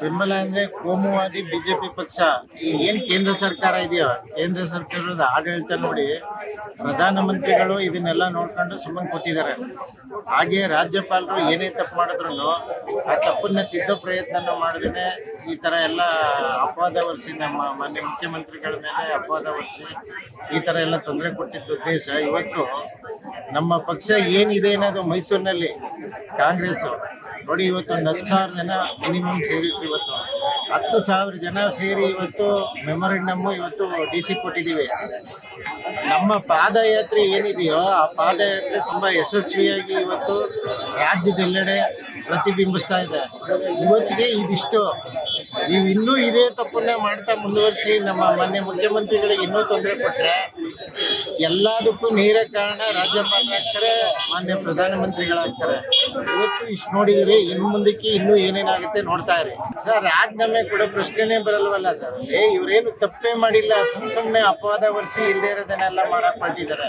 ಬೆಂಬಲ ಅಂದ್ರೆ ಕೋಮುವಾದಿ ಬಿಜೆಪಿ ಪಕ್ಷ. ಈಗ ಏನ್ ಕೇಂದ್ರ ಸರ್ಕಾರ ಇದೆಯೋ, ಕೇಂದ್ರ ಸರ್ಕಾರದ ಆಡಳಿತ ನೋಡಿ ಪ್ರಧಾನ ಮಂತ್ರಿಗಳು ಇದನ್ನೆಲ್ಲ ನೋಡ್ಕೊಂಡು ಸುಮ್ಮನೆ ಕೊಟ್ಟಿದ್ದಾರೆ ಹಾಗೆ ರಾಜ್ಯಪಾಲರು ಏನೇ ತಪ್ಪು ಮಾಡಿದ್ರು ಆ ತಪ್ಪನ್ನ ತಿದ್ದೋ ಪ್ರಯತ್ನ ಮಾಡದೇನೆ ಈ ತರ ಎಲ್ಲ ಅಪವಾದ ವರ್ಷಿ ನಮ್ಮ ಮಾನ್ಯ ಮುಖ್ಯಮಂತ್ರಿಗಳ ಮೇಲೆ ಅಪವಾದ ವರ್ಷಿ ಈ ತರ ಎಲ್ಲ ತೊಂದರೆ ಕೊಟ್ಟಿದ್ದ ಉದ್ದೇಶ. ಇವತ್ತು ನಮ್ಮ ಪಕ್ಷ ಏನಿದೆ ಅನ್ನೋದು ಮೈಸೂರಿನಲ್ಲಿ ಕಾಂಗ್ರೆಸ್ ನೋಡಿ ಇವತ್ತು ಒಂದು ಹತ್ತು ಸಾವಿರ ಜನ ಮಿನಿಮಮ್ ಸೇರಿದ್ರು ಇವತ್ತು. ಹತ್ತು ಸಾವಿರ ಜನ ಸೇರಿ ಇವತ್ತು ಮೆಮೊರಂಡಮ್ ಇವತ್ತು ಡಿ ಸಿ ಕೊಟ್ಟಿದ್ದೀವಿ. ನಮ್ಮ ಪಾದಯಾತ್ರೆ ಏನಿದೆಯೋ ಆ ಪಾದಯಾತ್ರೆ ತುಂಬ ಯಶಸ್ವಿಯಾಗಿ ಇವತ್ತು ರಾಜ್ಯದೆಲ್ಲೆಡೆ ಪ್ರತಿಬಿಂಬಿಸ್ತಾ ಇದೆ. ಇವತ್ತಿಗೆ ಇದಿಷ್ಟು. ನೀವು ಇನ್ನೂ ಇದೇ ತಪ್ಪನ್ನ ಮಾಡ್ತಾ ಮುಂದುವರಿಸಿ, ನಮ್ಮ ಮಾನ್ಯ ಮುಖ್ಯಮಂತ್ರಿಗಳಿಗೆ ಇನ್ನೂ ತೊಂದರೆ ಕೊಟ್ರೆ ಎಲ್ಲದಕ್ಕೂ ನೇರ ಕಾರಣ ರಾಜ್ಯಪಾಲರಾಗ್ತಾರೆ ಮಾನ್ಯ ಪ್ರಧಾನಮಂತ್ರಿಗಳಾಗ್ತಾರೆ. ಇವತ್ತು ಇಷ್ಟು ನೋಡಿದಿರಿ ಇನ್ನು ಮುಂದಕ್ಕೆ ಇನ್ನೂ ಏನೇನಾಗುತ್ತೆ ನೋಡ್ತಾ ಇರಿ. ಸರ್, ರಾಜೀನಾಮೆ ಕೂಡ ಪ್ರಶ್ನೆನೇ ಬರಲ್ವಲ್ಲ ಸರ್? ಏ, ಇವ್ರೇನು ತಪ್ಪೇ ಮಾಡಿಲ್ಲ, ಸುಮ್ ಸುಮ್ಮನೆ ಅಪವಾದ ವರ್ಷಿ ಇಲ್ಲದೆ ಇರೋದನ್ನೆಲ್ಲ ಮಾಡಕ್ ಹೊರಟಿದ್ದಾರೆ.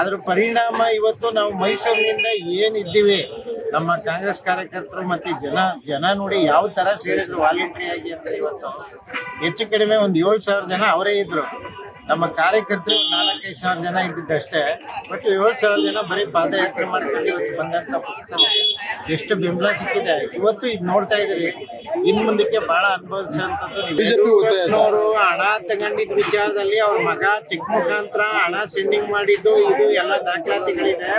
ಅದ್ರ ಪರಿಣಾಮ ಇವತ್ತು ನಾವು ಮೈಸೂರಿನಿಂದ ಏನಿದ್ದೀವಿ ನಮ್ಮ ಕಾಂಗ್ರೆಸ್ ಕಾರ್ಯಕರ್ತರು ಮತ್ತೆ ಜನ ಜನ ನೋಡಿ ಯಾವ ತರ ಸೇರಿದ್ರು ವಾಲಂಟ್ರಿ ಆಗಿ ಅಂತ ಇವತ್ತು. ಹೆಚ್ಚು ಕಡಿಮೆ ಒಂದು ಏಳು ಸಾವಿರ ಜನ ಅವರೇ ಇದ್ರು. ನಮ್ಮ ಕಾರ್ಯಕರ್ತರು ನಾಲ್ಕೈದು ಸಾವಿರ ಜನ ಇದ್ದಿದ್ದಷ್ಟೇ ಬಟ್ ಏಳು ಸಾವಿರ ಜನ ಬರೀ ಪಾದಯಾತ್ರೆ ಮಾಡ್ಕೊಂಡು ಇವತ್ತು ಬಂದಂತ ಪುಸ್ತಕ ಎಷ್ಟು ಬೆಂಬಲ ಸಿಕ್ಕಿದೆ. ಇವತ್ತು ಇದು ನೋಡ್ತಾ ಇದ್ರಿ ಇನ್ ಮುಂದಕ್ಕೆ ಬಹಳ. ಅವರು ಹಣ ತಗೊಂಡಿದ್ದ ವಿಚಾರದಲ್ಲಿ ಅವ್ರ ಮಗ ಚಿಕ್ಕ ಮುಖಾಂತರ ಹಣ ಸೆಂಡಿಂಗ್ ಮಾಡಿದ್ದು ಇದು ಎಲ್ಲ ದಾಖಲಾತಿಗಳಿದೆ.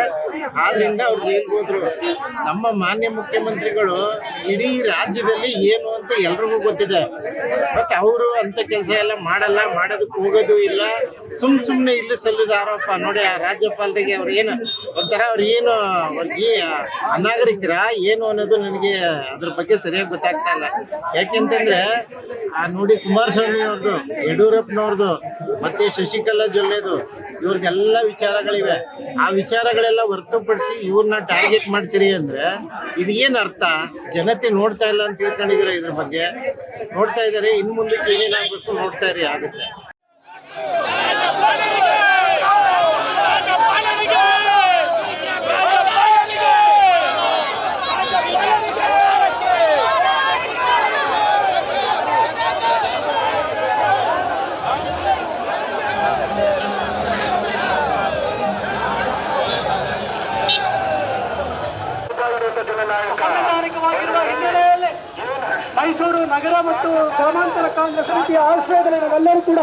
ಆದ್ರಿಂದ ಅವ್ರು ಜೈಲ್ಗೆ ಹೋದ್ರು. ನಮ್ಮ ಮಾನ್ಯ ಮುಖ್ಯಮಂತ್ರಿಗಳು ಇಡೀ ರಾಜ್ಯದಲ್ಲಿ ಏನು ಅಂತ ಎಲ್ರಿಗೂ ಗೊತ್ತಿದೆ. ಬಟ್ ಅವರು ಅಂತ ಕೆಲಸ ಎಲ್ಲ ಮಾಡಲ್ಲ, ಮಾಡೋದಕ್ಕೆ ಹೋಗೋದು ಇಲ್ಲ. ಸುಮ್ ಸುಮ್ಮನೆ ಇಲ್ಲಿ ಸಲ್ಲಿದ ಆರೋಪ. ನೋಡಿ, ಆ ರಾಜ್ಯಪಾಲರಿಗೆ ಅವ್ರು ಏನು, ಒಂಥರ ಅವ್ರು ಏನು, ಅವ್ರಿಗೆ ಅನಾಗರಿಕರ, ಏನು ಅನ್ನೋದು ನನಗೆ ಅದ್ರ ಬಗ್ಗೆ ಸರಿಯಾಗಿ ಗೊತ್ತಾಗ್ತಾ ಇಲ್ಲ. ಯಾಕೆಂತಂದ್ರೆ, ಆ, ನೋಡಿ, ಕುಮಾರಸ್ವಾಮಿ ಅವ್ರದ್ದು ಯಡಿಯೂರಪ್ಪನವ್ರದ್ದು ಮತ್ತೆ ಶಶಿಕಲಾ ಜೊಲ್ಲೆದು ಇವ್ರದ್ದೆಲ್ಲ ವಿಚಾರಗಳಿವೆ. ಆ ವಿಚಾರಗಳೆಲ್ಲ ಹೊರತುಪಡಿಸಿ ಇವ್ರನ್ನ ಟಾರ್ಗೆಟ್ ಮಾಡ್ತೀರಿ ಅಂದ್ರೆ ಇದು ಏನ್ ಅರ್ಥ? ಜನತೆ ನೋಡ್ತಾ ಇಲ್ಲ ಅಂತ ತಿಳ್ಕೊಂಡಿದ್ದೀರಾ ಇದ್ರ ಬಗ್ಗೆ? ನೋಡ್ತಾ ಇದಾರೆ ಇನ್ ಮುಂದಕ್ಕೆ ಏನೇನಾಗ್ಬೇಕು ನೋಡ್ತಾ ಇರಿ, ಆಗುತ್ತೆ. ಸಾಂವಿಧಾನಿಕವಾಗಿರುವ ಹಿನ್ನೆಲೆಯಲ್ಲಿ ಮೈಸೂರು ನಗರ ಮತ್ತು ಗ್ರಾಮಾಂತರ ಕಾಂಗ್ರೆಸ್ ಸಮಿತಿಯ ಆಶ್ರಯದಲ್ಲಿ ನಾವೆಲ್ಲರೂ ಕೂಡ